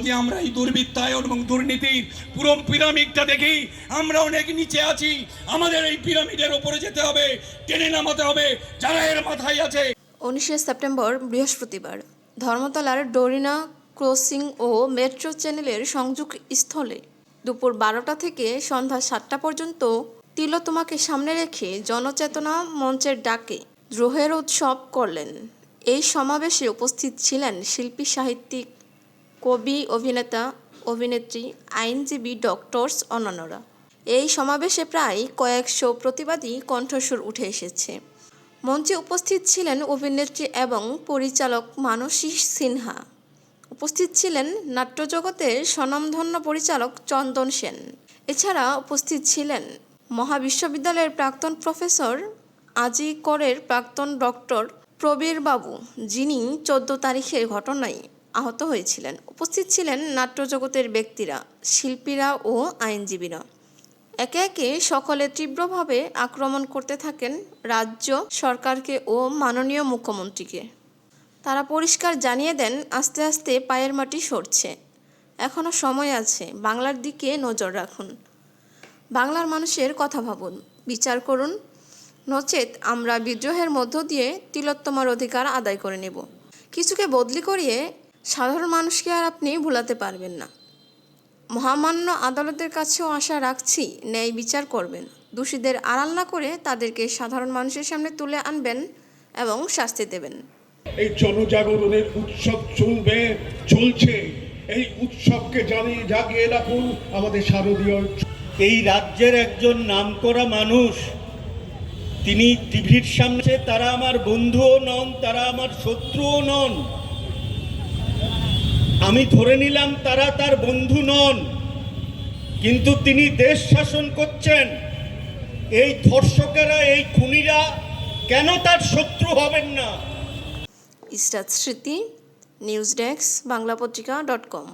যদি আমরা এই দুর্বৃত্তায়ন এবং দুর্নীতির পুরো পিরামিডটা দেখি? আমরা অনেক নিচে আছি। আমাদের এই পিরামিডের ওপরে যেতে হবে, টেনে নামাতে হবে, যারা এর মাথায় আছে। উনিশে সেপ্টেম্বর, বৃহস্পতিবার। ধর্মতলার ডোরিনা ক্রসিং ও মেট্রো চ্যানেলের সংযোগ স্থলে দুপুর বারোটা থেকে সন্ধ্যা সাতটা পর্যন্ত তিলোত্তমাকে সামনে রেখে জনচেতনা মঞ্চের ডাকে দ্রোহের উৎসব করলেন। এই সমাবেশে উপস্থিত ছিলেন শিল্পী, সাহিত্যিক কবি, অভিনেতা, অভিনেত্রী, আইনজীবী ডক্টরস অন্যান্যরা। এই সমাবেশে প্রায় কয়েকশো প্রতিবাদী কণ্ঠস্বর উঠে এসেছে। মঞ্চে উপস্থিত ছিলেন অভিনেত্রী এবং পরিচালক মানসী সিনহা। উপস্থিত ছিলেন নাট্যজগতের স্বনামধন্য পরিচালক চন্দন সেন। এছাড়া উপস্থিত ছিলেন মহাবিশ্ববিদ্যালয়ের প্রাক্তন প্রফেসর আজি করের প্রাক্তন ডক্টর প্রবীর বাবু যিনি চোদ্দ তারিখের ঘটনায় আহত হয়েছিলেন। উপস্থিত ছিলেন নাট্যজগতের ব্যক্তিরা, শিল্পীরা ও আইনজীবীরা। একে একে সকলে তীব্রভাবে আক্রমণ করতে থাকেন রাজ্য সরকারকে ও মাননীয় মুখ্যমন্ত্রীকে। তারা পরিষ্কার জানিয়ে দেন, আস্তে আস্তে পায়ের মাটি সরছে। এখনও সময় আছে, বাংলার দিকে নজর রাখুন। বাংলার মানুষের কথা ভাবুন, বিচার করুন। নচেত আমরা বিদ্রোহের মধ্য দিয়ে তিলোত্তমার অধিকার আদায় করে নেব। কিছুকে বদলি করিয়ে সাধারণ মানুষকে আর আপনি ভুলাতে পারবেন না। মহামান্য আদালতের কাছেও আশা রাখছি ন্যায় বিচার করবেন। দোষীদের আড়াল না করে তাদেরকে সাধারণ মানুষের সামনে তুলে আনবেন এবং শাস্তি দেবেন। এই জনজাগরণের উৎসব চলবে চলছে। এই উৎসবকে জানিয়ে জাগিয়ে রাখুন আমাদের শারদীয় এই রাজ্যের একজন নামকরা মানুষ তিনি টিভির সামনে তারা আমার বন্ধুও নন তারা আমার শত্রুও নন। আমি ধরে নিলাম তারা তার বন্ধু নন, কিন্তু তিনি দেশ শাসন করছেন। এই ধর্ষকেরা, এই খুনিরা কেন তার শত্রু হবেন না? ইস্টাত স্মৃতি, নিউজ ডেস্ক বাংলা পত্রিকা ডট কম।